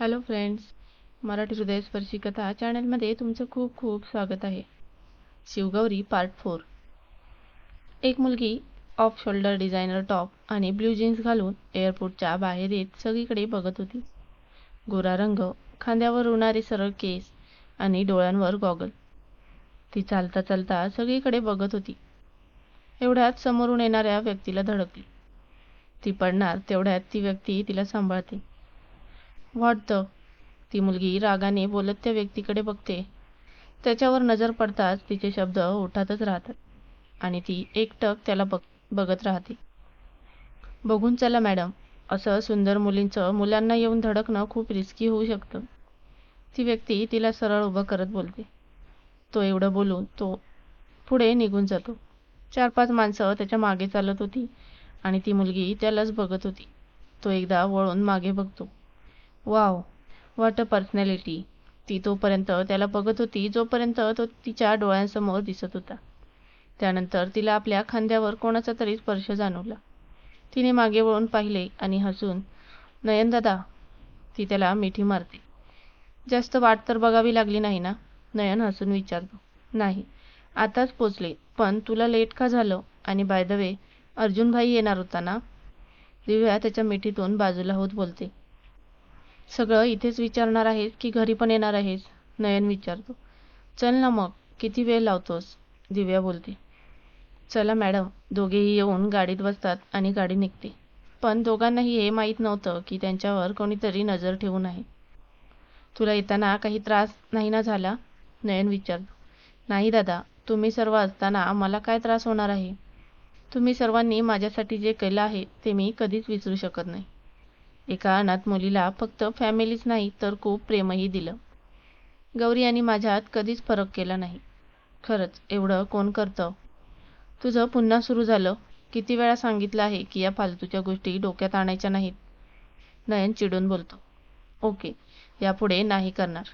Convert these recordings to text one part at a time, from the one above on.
Hello friends Marathi हृदयस्पर्शी कथा चॅनलमध्ये तुमचं खूप खूप स्वागत आहे. शिवगौरी पार्ट फोर एक मुलगी ऑफ शोल्डर डिझायनर टॉप आणि ब्ल्यू जीन्स घालून एअरपोर्टच्या बाहेर येत सगळीकडे बघत होती. गोरा रंग खांद्यावर उणारे सरळ केस आणि डोळ्यांवर गॉगल ती चालता चालता सगळीकडे बघत होती. एवढ्यात समोरून येणाऱ्या व्यक्तीला धडकली. ती पडणार तेवढ्यात ती व्यक्ती तिला सांभाळते. वाटतं. ती मुलगी रागाने बोलत त्या व्यक्तीकडे बघते. त्याच्यावर नजर पडताच तिचे शब्द ओठातच राहतात आणि ती एकटक त्याला बघ बघत राहते. बघून चला मॅडम. असं सुंदर मुलींचं मुलांना येऊन धडकणं खूप रिस्की होऊ शकतं. ती व्यक्ती तिला सरळ उभं करत बोलते. तो एवढं बोलून तो पुढे निघून जातो. चार पाच माणसं त्याच्यामागे चालत होती आणि ती मुलगी त्यालाच बघत होती. तो एकदा वळून मागे बघतो. वाव वॉट अ पर्सनॅलिटी ती तोपर्यंत त्याला बघत होती जोपर्यंत तो तिच्या डोळ्यांसमोर दिसत होता. त्यानंतर तिला आपल्या खांद्यावर कोणाचा तरी स्पर्श जाणवला. तिने मागे वळून पाहिले आणि हसून नयन दादा ती त्याला मिठी मारते. जास्त वाट तर बघावी लागली नाही ना? नयन हसून विचारतो. नाही आताच पोचले पण तुला लेट का झालं? आणि बाय द वे अर्जुनभाई येणार होता ना? दिव्या त्याच्या मिठीतून बाजूला होत बोलते. सगळं इथेच विचारणार आहेस की घरी पण येणार आहेस नयन विचारतो. चल ना मग किती वेळ लावतोस? दिव्या बोलते. चला मॅडम दोघेही येऊन गाडीत बसतात आणि गाडी निघते. पण दोघांनाही हे माहीत नव्हतं की त्यांच्यावर कोणीतरी नजर ठेवून आहे. तुला येताना काही त्रास नाही ना झाला? नयन विचारतो. नाही दादा तुम्ही सर्व असताना मला काय त्रास होणार आहे? तुम्ही सर्वांनी माझ्यासाठी जे केलं आहे ते मी कधीच विसरू शकत नाही. एका अनाथ मुलीला फक्त फॅमिलीच नाही तर खूप प्रेमही दिलं. गौरी आणि माझ्यात कधीच फरक केला नाही. खरंच एवढं कोण करतं? तुझं पुन्हा सुरू झालं. किती वेळा सांगितलं आहे की या फालतूच्या गोष्टी डोक्यात आणायच्या नाहीत. नयन चिडून बोलतो. ओके यापुढे नाही करणार.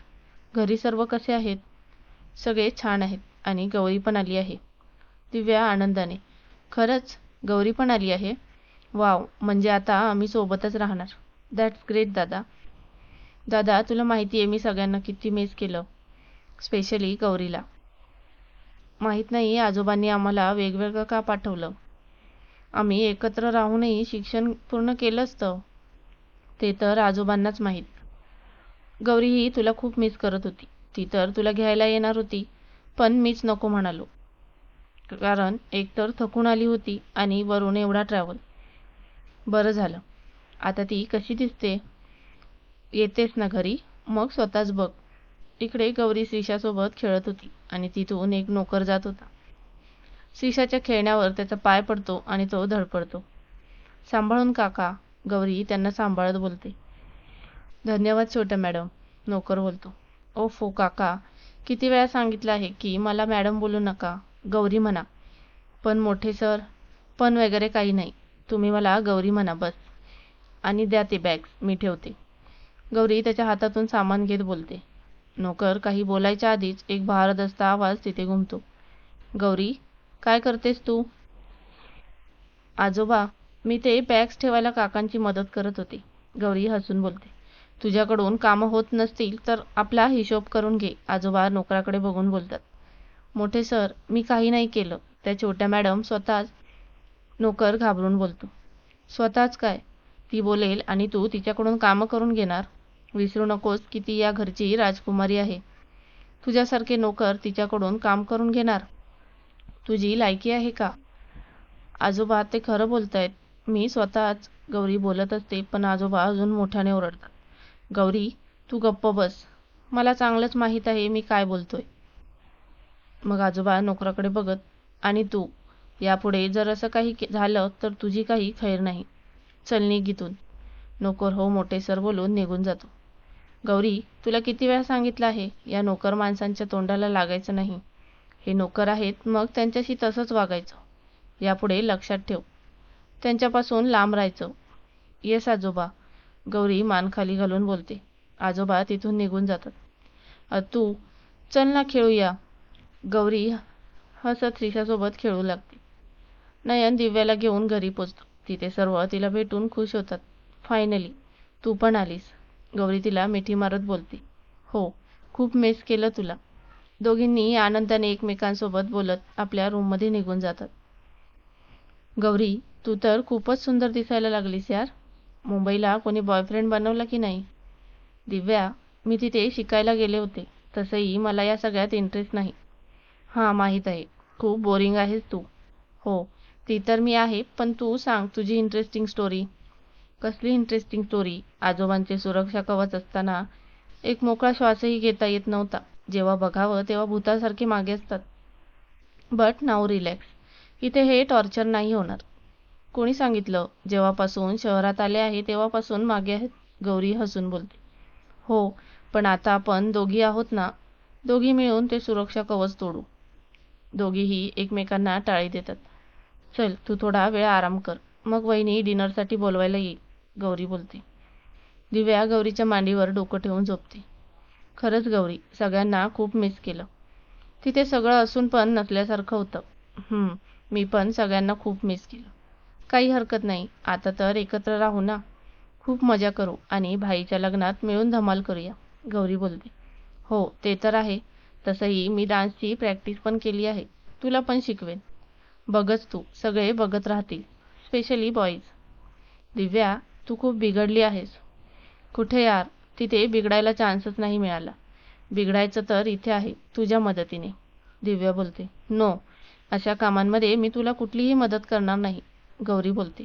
घरी सर्व कसे आहेत? सगळे छान आहेत आणि गौरी पण आली आहे. दिव्या आनंदाने. खरंच गौरी पण आली आहे? वाव म्हणजे आता आम्ही सोबतच राहणार. दॅट्स ग्रेट दादा. दादा तुला माहिती आहे मी सगळ्यांना किती मिस केलं स्पेशली गौरीला. माहीत नाही आजोबांनी आम्हाला वेगवेगळं का पाठवलं? आम्ही एकत्र राहूनही शिक्षण पूर्ण केलं असतं. ते तर आजोबांनाच माहीत. गौरी ही तुला खूप मिस करत होती. ती तर तुला घ्यायला येणार होती पण मीच नको म्हणालो. कारण एकतर थकून आली होती आणि वरून एवढा ट्रॅव्हल बरं झालं. आता ती कशी दिसते? येतेस ना घरी? मग स्वतःच बघ. इकडे गौरी श्रीषासोबत खेळत होती आणि तिथून एक नोकर जात होता. श्रीषाच्या खेळण्यावर त्याचा पाय पडतो आणि तो धडपडतो. सांभाळून काका गौरी त्यांना सांभाळत बोलते. धन्यवाद छोट्या मॅडम नोकर बोलतो. ओ फो काका किती वेळा सांगितलं आहे की मला मॅडम बोलू नका गौरी म्हणा. पण मोठे सर पण वगैरे काही नाही. तुम्ही मला गौरी म्हणा बस. आणि द्या ते बॅग्स मी ठेवते. गौरी त्याच्या हातातून सामान घेत बोलते. नोकर काही बोलायच्या आधीच एक भारदस्त आवाज तिथे घुमतो. गौरी काय करतेस तू? आजोबा मी ते बॅग्स ठेवायला काकांची मदत करत होते. गौरी हसून बोलते. तुझ्याकडून कामं होत नसतील तर आपला हिशोब करून घे आजोबा नोकराकडे बघून बोलतात. मोठे सर मी काही नाही केलं. त्या छोट्या मॅडम स्वतःच नोकर घाबरून बोलतो. स्वतःच काय? ती बोलेल आणि तू तिच्याकडून कामं करून घेणार. विसरू नकोस की ती या घरची राजकुमारी आहे. तुझ्यासारखे नोकर तिच्याकडून काम करून घेणार. तुझी लायकी आहे का? आजोबा ते खरं बोलतायत. मी स्वतःच गौरी बोलत असते पण आजोबा अजून मोठ्याने ओरडतात. गौरी तू गप्प बस. मला चांगलंच माहीत आहे मी काय बोलतोय. मग आजोबा नोकराकडे बघत आणि तू यापुढे जर असं काही झालं तर तुझी काही खैर नाही. चलनी गीतून. नोकर हो मोठे सर बोलून निघून जातो. गौरी तुला किती वेळा सांगितलं आहे या नोकर माणसांच्या तोंडाला लागायचं नाही. हे नोकर आहेत मग त्यांच्याशी तसंच वागायचं. यापुढे लक्षात ठेव. त्यांच्यापासून लांब राहायचं. येस आजोबा. गौरी मान खाली घालून बोलते. आजोबा तिथून निघून जातात. तू चल ना खेळूया. गौरी हसत रिशासोबत खेळू लागते नयन दिव्याला घेऊन घरी पोचतो. तिथे सर्व तिला भेटून खुश होतात. फायनली तू पण आलीस. गौरी तिला मिठी मारत बोलते. हो खूप मिस केलं तुला. दोघींनी आनंदाने एकमेकांसोबत बोलत आपल्या रूममध्ये निघून जातात. गौरी तू तर खूपच सुंदर दिसायला लागलीस यार. मुंबईला कोणी बॉयफ्रेंड बनवला की नाही? दिव्या मी तिथे शिकायला गेले होते. तसंही मला या सगळ्यात इंटरेस्ट नाही. हां माहीत आहे. खूप बोरिंग आहेस तू. हो ती तर मी आहे पण तू सांग तुझी इंटरेस्टिंग स्टोरी कसली इंटरेस्टिंग स्टोरी आजोबांचे सुरक्षा कवच असताना एक मोकळा श्वासही घेता येत नव्हता. जेव्हा बघावं तेव्हा भूतासारखे मागे असतात. बट नाऊ रिलॅक्स इथे हे टॉर्चर नाही होणार. कोणी सांगितलं? जेव्हापासून शहरात आले आहे तेव्हापासून मागे गौरी हसून बोलते हो पण आता आपण दोघी आहोत ना? दोघी मिळून ते सुरक्षा कवच तोडू. दोघीही एकमेकांना टाळी देतात. चल तू थोडा वेळ आराम कर. मग वहिनी डिनरसाठी बोलवायला येईल. गौरी बोलते. दिव्या गौरीच्या मांडीवर डोकं ठेवून झोपते. खरंच गौरी सगळ्यांना खूप मिस केलं. तिथे सगळं असून पण नसल्यासारखं होतं. मी पण सगळ्यांना खूप मिस केलं. काही हरकत नाही. आता तर एकत्र राहू ना. खूप मजा करू आणि भाईच्या लग्नात मिळून धमाल करूया. गौरी बोलते. हो ते तर आहे. तसंही मी डान्सची प्रॅक्टिस पण केली आहे. तुला पण शिकवेन. बघच तू. सगळे बघत राहतील. स्पेशली बॉईज दिव्या तू खूप बिघडली आहेस. कुठे यार? तिथे बिघडायला चान्सच नाही मिळाला. बिघडायचं तर इथे आहे तुझ्या मदतीने. दिव्या बोलते नो अशा कामांमध्ये मी तुला कुठलीही मदत करणार नाही. गौरी बोलते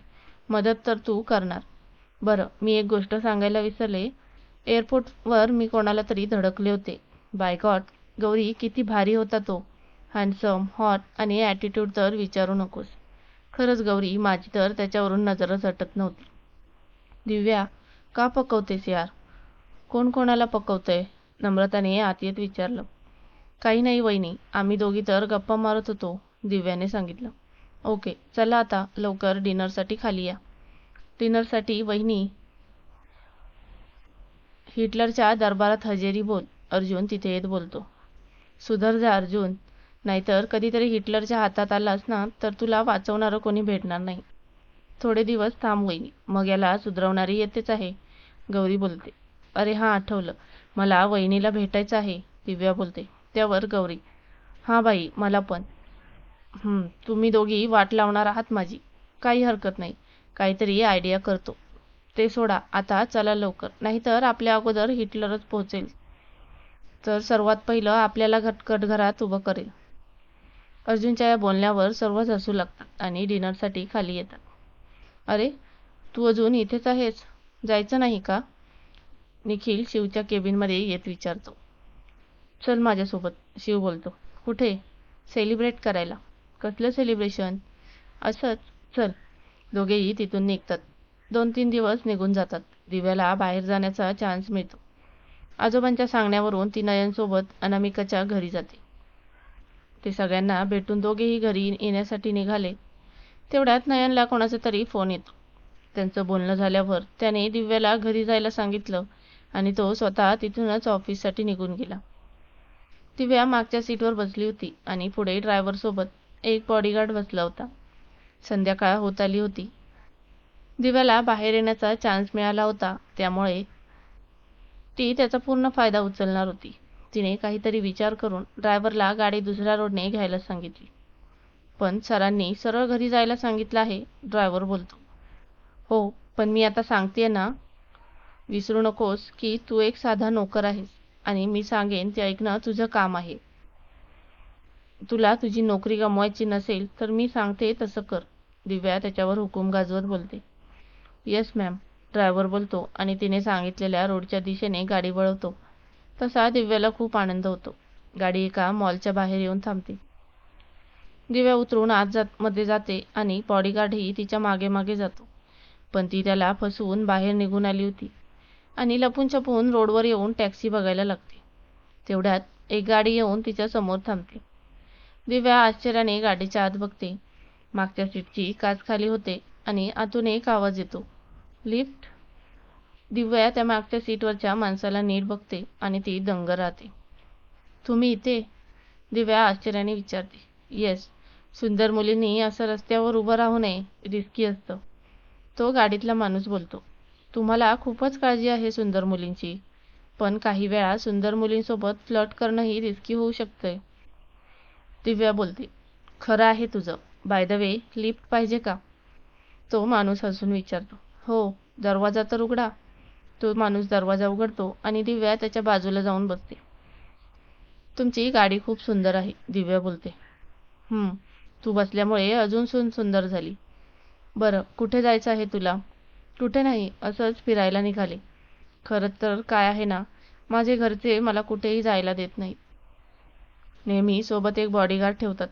मदत तर तू करणार. बरं मी एक गोष्ट सांगायला विसरले. एअरपोर्टवर मी कोणाला तरी धडकले होते. बाय गॉड गौरी किती भारी होता तो. हँडसम हॉट आणि ॲटिट्यूड तर विचारू नकोस. खरंच गौरी माझी तर त्याच्यावरून नजरच हटत नव्हती. दिव्या का पकवतेस यार? कोण कोणाला पकवतंय? नम्रताने आत येत विचारलं. काही नाही वहिनी आम्ही दोघी तर गप्पा मारत होतो दिव्याने सांगितलं. ओके चला आता लवकर डिनरसाठी खाली या. डिनरसाठी वहिनी हिटलरच्या दरबारात हजेरी बोल अर्जुन तिथे येत बोलतो. सुधर जा अर्जुन नाहीतर कधीतरी हिटलरच्या हातात आलास ना तर तुला वाचवणारं कोणी भेटणार नाही. थोडे दिवस थांब वहिनी मग याला सुधरवणारी येतेच आहे. गौरी बोलते अरे हां आठवलं. मला वहिनीला भेटायचं आहे दिव्या बोलते. त्यावर गौरी हां बाई मला पण. तुम्ही दोघी वाट लावणार आहात माझी. काही हरकत नाही. काहीतरी आयडिया करतो. ते सोडा आता चला लवकर. नाहीतर आपल्या अगोदर हिटलरच पोहोचेल. तर सर्वात पहिलं आपल्याला घटकट घरात उभं करेल. अर्जुनच्या या बोलण्यावर सर्वच हसू लागतात आणि डिनरसाठी खाली येतात. अरे तू अजून इथेच आहेस? जायचं नाही का? निखिल शिवच्या केबिनमध्ये येत विचारतो. चल माझ्यासोबत शिव बोलतो. कुठे? सेलिब्रेट करायला. कसलं सेलिब्रेशन? असंच. चल. दोघेही तिथून निघतात. दोन तीन दिवस निघून जातात. दिव्याला बाहेर जाण्याचा चान्स मिळतो. आजोबांच्या सांगण्यावरून ती नयनसोबत अनामिकाच्या घरी जाते. ते सगळ्यांना भेटून दोघेही घरी येण्यासाठी निघाले. तेवढ्यात नयनला कोणाचा तरी फोन येतो. त्यांचं बोलणं झाल्यावर त्याने दिव्याला घरी जायला सांगितलं आणि तो स्वतः तिथूनच ऑफिससाठी निघून गेला. दिव्या मागच्या सीटवर बसली होती आणि पुढे ड्रायव्हरसोबत एक बॉडीगार्ड बसला होता. संध्याकाळ होत आली होती. दिव्याला बाहेर येण्याचा चान्स मिळाला होता. त्यामुळे ती त्याचा पूर्ण फायदा उचलणार होती. तिने काहीतरी विचार करून ड्रायव्हरला गाडी दुसऱ्या रोडने घ्यायला सांगितली. पण सरांनी सरळ घरी जायला सांगितलं आहे ड्रायव्हर बोलतो. हो पण मी आता सांगते ना विसरू नकोस की तू एक साधा नोकर आहेस आणि मी सांगेन ते ऐकणं तुझं काम आहे. तुला तुझी नोकरी गमवायची नसेल तर मी सांगते तसं कर दिव्या त्याच्यावर हुकूम गाजवत बोलते. येस मॅम ड्रायव्हर बोलतो आणि तिने सांगितलेल्या रोडच्या दिशेने गाडी वळवतो. तसा दिव्याला खूप आनंद होतो. गाडी एका मॉलच्या बाहेर येऊन थांबते. दिव्या उतरून आत जात मध्ये जाते आणि बॉडीगार्डही तिच्यामागे मागे जातो. पण ती त्याला फसवून बाहेर निघून आली होती. आणि लपून छपून रोडवर येऊन टॅक्सी बघायला लागते. तेवढ्यात एक गाडी येऊन तिच्या समोर थांबते. दिव्या आश्चर्याने गाडीच्या आत बघते. मागच्या सीटची काच खाली होते आणि आतून एक आवाज येतो. लिफ्ट? दिव्या त्या मागच्या सीटवरच्या माणसाला नीट बघते आणि ती दंग राहते. तुम्ही इथे? दिव्या आश्चर्याने विचारते. येस. सुंदर मुलींनी असं रस्त्यावर उभं राहू नये. रिस्की असतं. तो गाडीतला माणूस बोलतो. तुम्हाला खूपच काळजी आहे सुंदर मुलींची. पण काही वेळा सुंदर मुलींसोबत फ्लट करणंही रिस्की होऊ शकते दिव्या बोलते. खरं आहे तुझं. बाय द वे लिफ्ट पाहिजे का? तो माणूस हसून विचारतो. हो. दरवाजा तर उघडा. तो माणूस दरवाजा उघडतो आणि दिव्या त्याच्या बाजूला जाऊन बसते तुमची गाडी खूप सुंदर आहे दिव्या बोलते. तू बसल्यामुळे अजून सुन सुंदर झाली. बरं कुठे जायचं आहे तुला? कुठे नाही असंच फिरायला निघाले. खरं तर काय आहे ना माझे घरचे मला कुठेही जायला देत नाहीत. नेहमी सोबत एक बॉडीगार्ड ठेवतात.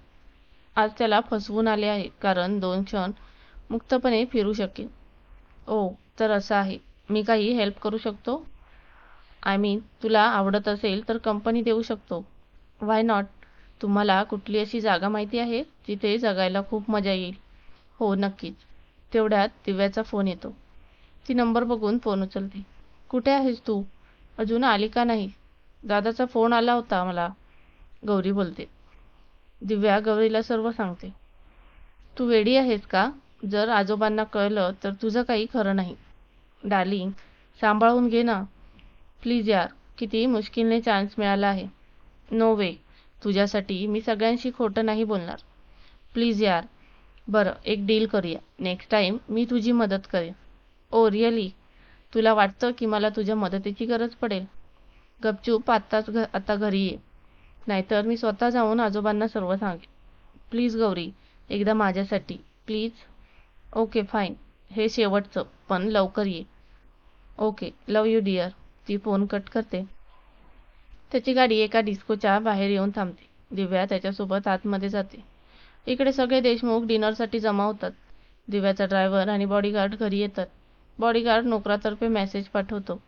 आज त्याला फसवून आले आहे कारण दोन क्षण मुक्तपणे फिरू शकेल ओ तर असं आहे. मी काही हेल्प करू शकतो? आय मीन तुला आवडत असेल तर कंपनी देऊ शकतो. वाय नॉट तुम्हाला कुठली अशी जागा माहिती आहे जिथे जगायला खूप मजा येईल? हो नक्कीच. तेवढ्यात दिव्याचा फोन येतो. ती नंबर बघून फोन उचलते. कुठे आहेस तू? अजून आली का नाही? दादाचा फोन आला होता मला. गौरी बोलते. दिव्या गौरीला सर्व सांगते. तू वेडी आहेस का? जर आजोबांना कळलं तर तुझं काही खरं नाही. डार्लिंग सांभाळून घे ना. प्लीज यार किती मुश्किलने चान्स मिळाला आहे. नो वे तुझ्यासाठी मी सगळ्यांशी खोटं नाही बोलणार. प्लीज यार. बरं एक डील करूया. नेक्स्ट टाईम मी तुझी मदत करेन. Oh, ओ रिअली तुला वाटतं की मला तुझ्या मदतीची गरज पडेल? गपचूप आत्ताच घ आता घरी ये. नाहीतर मी स्वतः जाऊन आजोबांना सर्व सांगेन. प्लीज गौरी. एकदा माझ्यासाठी. प्लीज ओके फाईन हे शेवटचं पण लवकर ये. Okay love you dear. ती फोन कट करते. त्याची गाडी एका डिस्कोच्या बाहेर येऊन थांबते. दिव्या त्याच्यासोबत आतमध्ये जाते. इकडे सगळे देशमुख डिनरसाठी जमा होतात. दिव्याचा ड्रायव्हर आणि बॉडीगार्ड घरी येतात. बॉडीगार्ड नोकरातर्फे मेसेज पाठवतो.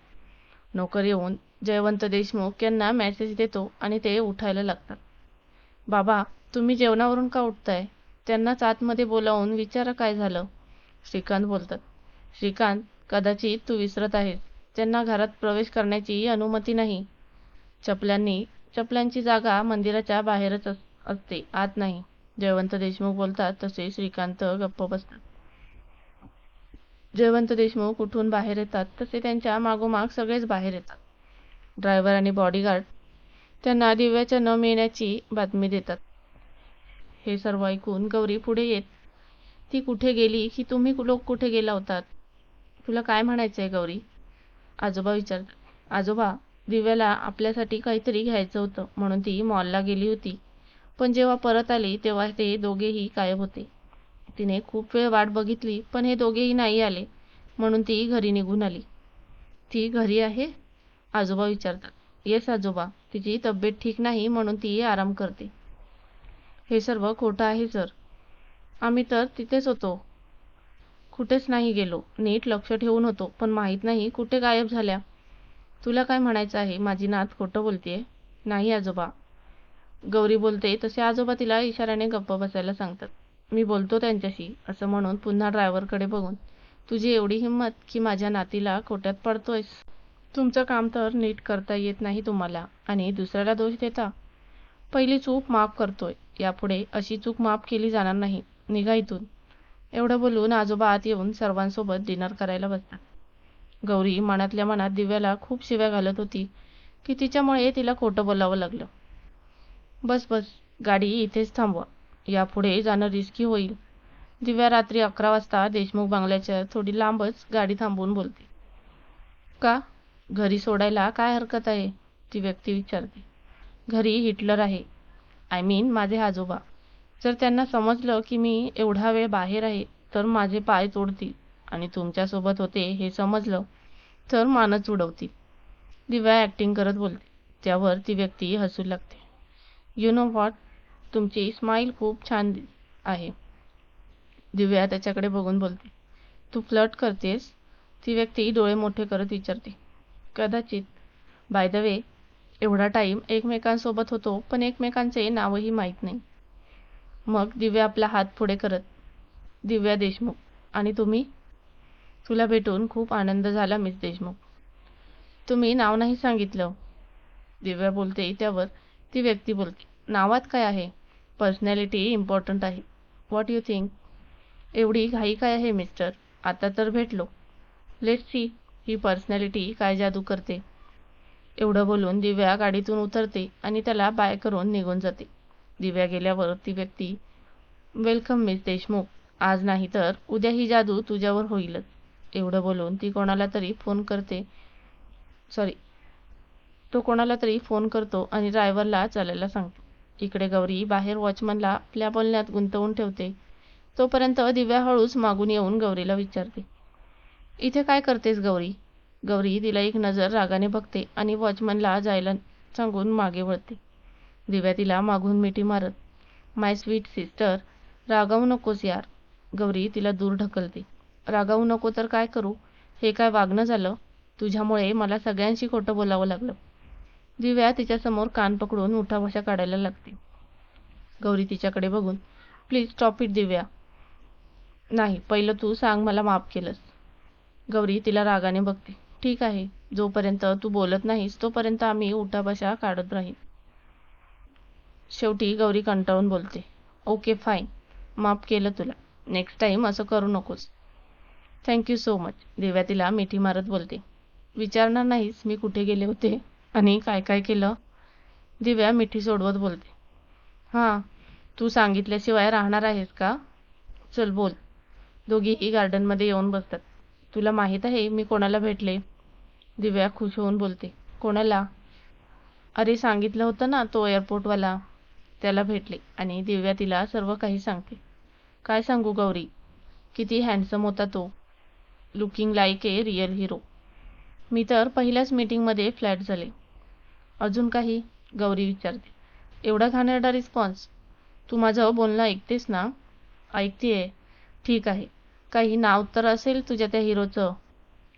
नोकर येऊन जयवंत देशमुख यांना मेसेज देतो आणि ते उठायला लागतात. बाबा तुम्ही जेवणावरून का उठताय? त्यांनाच आतमध्ये बोलावून विचारा काय झालं. श्रीकांत बोलतात. श्रीकांत कदाचित तू विसरत आहेस. त्यांना घरात प्रवेश करण्याची अनुमती नाही. चपल्यांनी चपल्यांची जागा मंदिराच्या बाहेरच असते आत नाही. जयवंत देशमुख बोलतात तसे श्रीकांत गप्प बसतात. जयवंत देशमुख उठून बाहेर येतात तसे त्यांच्या मागोमाग सगळेच बाहेर येतात. ड्रायव्हर आणि बॉडीगार्ड त्यांना दिव्याच्या न मिळण्याची बातमी देतात. हे सर्व ऐकून गौरी पुढे येत ती कुठे गेली? की तुम्ही लोक कुठे गेला होतात? तुला काय म्हणायचं आहे गौरी? आजोबा विचार आजोबा दिव्याला आपल्यासाठी काहीतरी घ्यायचं होतं म्हणून ती मॉलला गेली होती. पण जेव्हा परत आली तेव्हा ते दोघेही गायब होते. तिने खूप वेळ वाट बघितली पण हे दोघेही नाही आले म्हणून ती घरी निघून आली. ती घरी आहे? आजोबा विचारतात. येस आजोबा. तिची तब्येत ठीक नाही म्हणून ती आराम करते. हे सर्व खोटं आहे सर. आम्ही तर तिथेच होतो. कुठेच नाही गेलो. नीट लक्ष ठेवून होतो. पण माहीत नाही कुठे गायब झाल्या. तुला काय म्हणायचं आहे? माझी नात खोटं बोलतेय. नाही आजोबा. गौरी बोलते तसे आजोबा तिला इशाऱ्याने गप्प बसायला सांगतात. मी बोलतो त्यांच्याशी असं म्हणून पुन्हा ड्रायव्हरकडे बघून. तुझी एवढी हिंमत की माझ्या नातीला खोट्यात पडतोयस. तुमचं काम तर नीट करता येत नाही तुम्हाला. आणि दुसऱ्याला दोष देता? पहिली चूक माफ करतोय. यापुढे अशी चूक माफ केली जाणार नाही. निघा इथून. एवढं बोलून आजोबा आत येऊन सर्वांसोबत डिनर करायला बसतात गौरी मनातल्या मनात दिव्याला खूप शिव्या घालत होती की तिच्यामुळे तिला खोटं बोलावं लागलं. बस बस गाडी इथेच थांबवा. यापुढे जाणं रिस्की होईल. दिव्या रात्री अकरा वाजता देशमुख बंगल्याच्या थोडी लांबच गाडी थांबवून बोलते. का? घरी सोडायला काय हरकत आहे? ती व्यक्ती विचारते. घरी हिटलर आहे. आय मीन माझे आजोबा. जर त्यांना समजलं की मी एवढा वेळ बाहेर आहे तर माझे पाय तोडतील आणि तुमच्यासोबत होते हे समजलं तर मानच उडवतील. दिव्या ॲक्टिंग करत बोलते. त्यावर ती व्यक्ती हसू लागते. यू नो व्हॉट तुमची स्माईल खूप छान आहे. दिव्या त्याच्याकडे बघून बोलते. तू फ्लट करतेस? ती व्यक्ती डोळे मोठे करत विचारते. कदाचित. बाय द वे एवढा टाईम एकमेकांसोबत होतो पण एकमेकांचे नावही माहीत नाही. मग दिव्या आपला हात पुढे करत दिव्या देशमुख आणि तुम्ही? तुला भेटून खूप आनंद झाला मिस देशमुख. तुम्ही नाव नाही सांगितलं. दिव्या बोलते त्यावर ती व्यक्ती बोलते नावात काय आहे? पर्सनॅलिटी इम्पॉर्टंट आहे. व्हॉट यू थिंक एवढी घाई काय आहे मिस्टर आता तर भेटलो. लेट सी ही पर्सनॅलिटी काय जादू करते? एवढं बोलून दिव्या गाडीतून उतरते आणि त्याला बाय करून निघून जाते. दिव्या गेल्यावर ती व्यक्ती वेलकम मिस देशमुख आज नाही तर उद्या ही जादू तुझ्यावर होईलच एवढं बोलून ती कोणाला तरी फोन करते. सॉरी तो कोणाला तरी फोन करतो आणि ड्रायव्हरला चालायला सांगतो. इकडे गौरी बाहेर वॉचमनला आपल्या बोलण्यात गुंतवून ठेवते. तोपर्यंत दिव्या हळूच मागून येऊन गौरीला विचारते. इथे काय करतेस गौरी? गौरी तिला एक नजर रागाने बघते आणि वॉचमनला जायला सांगून मागे वळते. दिव्या तिला मागून मिठी मारत माय स्वीट सिस्टर रागावू नकोस यार. गौरी तिला दूर ढकलते रागावू नको तर काय करू? हे काय वागणं झालं? तुझ्यामुळे मला सगळ्यांशी खोटं बोलावं लागलं. दिव्या तिच्यासमोर कान पकडून उठाभाषा काढायला लागते. गौरी तिच्याकडे बघून प्लीज स्टॉप इट दिव्या. नाही पहिलं तू सांग मला माफ केलंस. गौरी तिला रागाने बघते ठीक आहे जोपर्यंत तू बोलत नाहीस तोपर्यंत आम्ही उठाभाषा काढत राहीन. शेवटी गौरी कंटाळून बोलते. ओके फाईन माफ केलं तुला. नेक्स्ट टाईम असं करू नकोस. थँक्यू सो मच दिव्या तिला मिठी मारत बोलते. विचारणार नाहीस मी कुठे गेले होते आणि काय काय केलं? दिव्या मिठी सोडवत बोलते. हां तू सांगितल्याशिवाय राहणार आहेस का? चल बोल. दोघीही गार्डनमध्ये येऊन बसतात. तुला माहीत आहे मी कोणाला भेटले? दिव्या खुश होऊन बोलते. कोणाला? अरे सांगितलं होतं ना तो एअरपोर्टवाला त्याला भेटले आणि दिव्या तिला सर्व काही सांगते. काय सांगू गौरी? किती हँडसम होता तो. Looking like a real hero मी तर पहिल्याच मीटिंगमध्ये फ्लॅट झाले. अजून काही? गौरी विचारते. एवढा घाणेरडा रिस्पॉन्स तू माझं बोलणं ऐकतेस ना? ऐकतेय. ठीक आहे. काही नाव तर असेल तुझ्या त्या हिरोचं.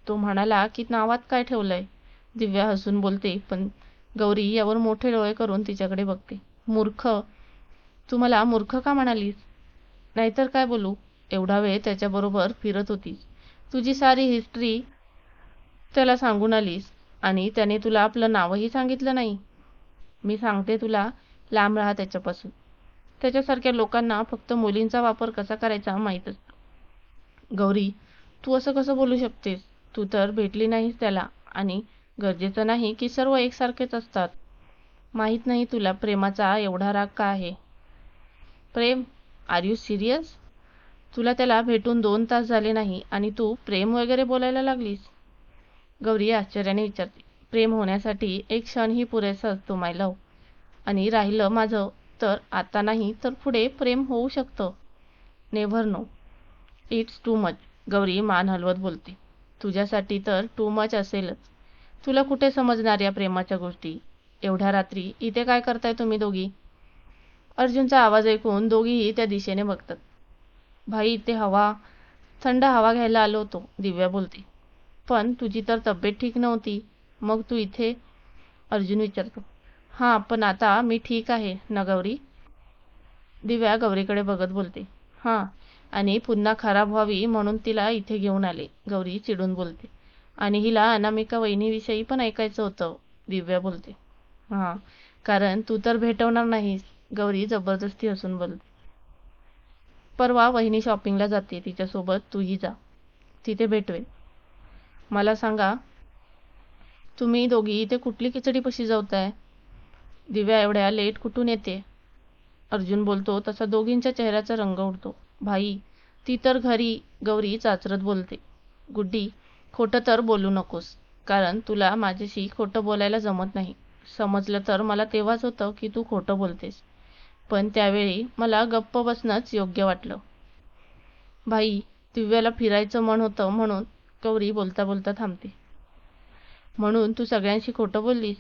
तो म्हणाला की नावात काय ठेवलंय? दिव्या हसून बोलते पण गौरी यावर मोठे डोळे करून तिच्याकडे बघते. मूर्ख. तू मला मूर्ख का म्हणालीस? नाहीतर काय बोलू? एवढा वेळ त्याच्याबरोबर फिरत होतीस तुझी सारी हिस्ट्री त्याला सांगून आलीस आणि त्याने तुला आपलं नावही सांगितलं नाही. मी सांगते तुला लांब राहा त्याच्यापासून. त्याच्यासारख्या लोकांना फक्त मुलींचा वापर कसा करायचा माहीत असतो गौरी तू असं कसं बोलू शकतेस? तू तर भेटली नाहीस त्याला आणि गरजेचं नाही की सर्व एकसारखेच असतात. माहीत नाही तुला प्रेमाचा एवढा राग का आहे? प्रेम आर यू सिरियस तुला त्याला भेटून दोन तास झाले नाही आणि तू प्रेम वगैरे बोलायला लागलीस? गौरी आश्चर्याने विचारते. प्रेम होण्यासाठी एक क्षणही पुरेसा असतो माय लव आणि राहिलं माझं तर आता नाही तर पुढे प्रेम होऊ शकतं. Never no it's too much Gauri मान हलवत बोलते. तुझ्यासाठी तर टू मच असेलच. तुला कुठे समजणार या प्रेमाच्या गोष्टी? एवढ्या रात्री इथे काय करताय तुम्ही दोघी? अर्जुनचा आवाज ऐकून दोघीही त्या दिशेने बघतात. भाई इथे हवा थंड हवा घ्यायला आलो होतो दिव्या बोलते. पण तुझी तर तब्येत ठीक नव्हती. मग तू इथे? अर्जुन विचारतो. हां पण आता मी ठीक आहे ना गौरी? दिव्या गौरीकडे बघत बोलते. हां आणि पुन्हा खराब व्हावी म्हणून तिला इथे घेऊन आले गौरी चिडून बोलते. आणि हिला अनामिका वहिनीविषयी पण ऐकायचं होतं दिव्या बोलते. हां. कारण तू तर भेटवणार नाहीस. गौरी जबरदस्ती हसून बोल. परवा वहिनी शॉपिंगला जाते. तिच्यासोबत तूही जा. तिथे भेटवेल. मला सांगा तुम्ही दोघी इथे कुठली खिचडी पशी जावताय दिव्या एवढ्या लेट कुठून येते? अर्जुन बोलतो तसा दोघींच्या चेहऱ्याचा रंग उडतो. भाई ती तर घरी गौरी चाचरत बोलते. गुड्डी खोटं तर बोलू नकोस. कारण तुला माझ्याशी खोटं बोलायला जमत नाही. समजलं तर मला तेव्हाच होतं की तू खोटं बोलतेस. पण त्यावेळी मला गप्प बसणंच योग्य वाटलं. भाई दिव्याला फिरायचं मन होतं म्हणून गौरी बोलता बोलता थांबते. म्हणून तू सगळ्यांशी खोटं बोललीस?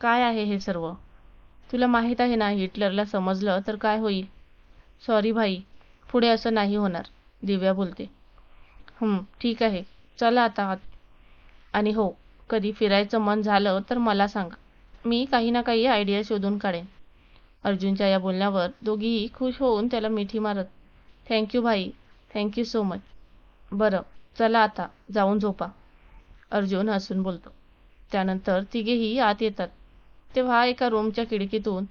काय आहे हे सर्व? तुला माहीत आहे ना हिटलरला समजलं तर काय होईल? सॉरी भाई पुढे असं नाही होणार दिव्या बोलते. हं ठीक आहे. चला आता. आणि हो कधी फिरायचं मन झालं तर मला सांग. मी काही ना काही आयडिया शोधून काढेन. अर्जुनच्या या बोलण्यावर दोघीही खुश होऊन त्याला मिठी मारत थँक्यू भाई. थँक्यू सो मच बरं. चला आता. जाऊन झोपा. अर्जुन हसून बोलतो. त्यानंतर तिघेही आत येतात. तेव्हा एका रूमच्या खिडकीतून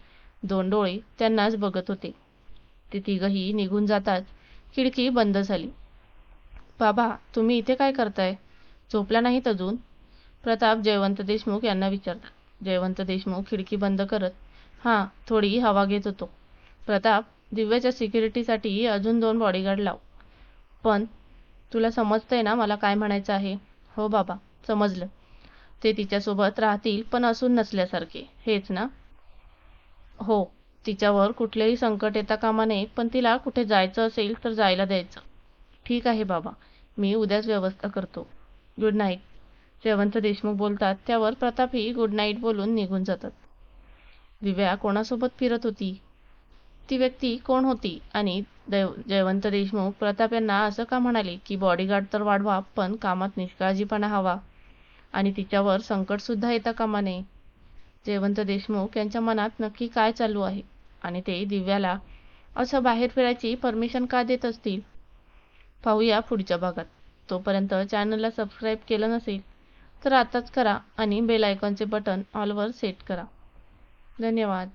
दोन डोळे त्यांनाच बघत होते. ते तिघही निघून जातात. खिडकी बंद झाली. बाबा तुम्ही इथे काय करताय? झोपला नाहीत अजून? प्रताप जयवंत देशमुख यांना विचारतात. जयवंत देशमुख खिडकी बंद करत हां थोडी हवा घेत होतो. प्रताप दिव्याच्या सिक्युरिटीसाठी अजून दोन बॉडीगार्ड लाव. पण तुला समजतंय ना मला काय म्हणायचं आहे? हो बाबा समजलं. ते तिच्यासोबत राहतील पण असून नसल्यासारखे. हेच ना? हो तिच्यावर कुठलेही संकट येता कामा नये पण तिला कुठे जायचं असेल तर जायला द्यायचं. ठीक आहे बाबा. मी उद्याच व्यवस्था करतो. Good night. जयवंत देशमुख बोलतात त्यावर प्रतापही गुड नाईट बोलून निघून जातात. दिव्या कोणासोबत फिरत होती? ती व्यक्ती कोण होती? आणि देव जयवंत देशमुख प्रताप यांना असं का म्हणाले की बॉडीगार्ड तर वाढवा पण कामात निष्काळजीपणा हवा? आणि तिच्यावर संकटसुद्धा येता कामा नये जयवंत देशमुख यांच्या मनात नक्की काय चालू आहे? आणि ते दिव्याला असं बाहेर फिरायची परमिशन का देत असतील? पाहूया पुढच्या भागात. तोपर्यंत चॅनलला सबस्क्राईब केलं नसेल तर आताच करा आणि बेल आयकॉनचे बटन ऑलवर सेट करा. धन्यवाद.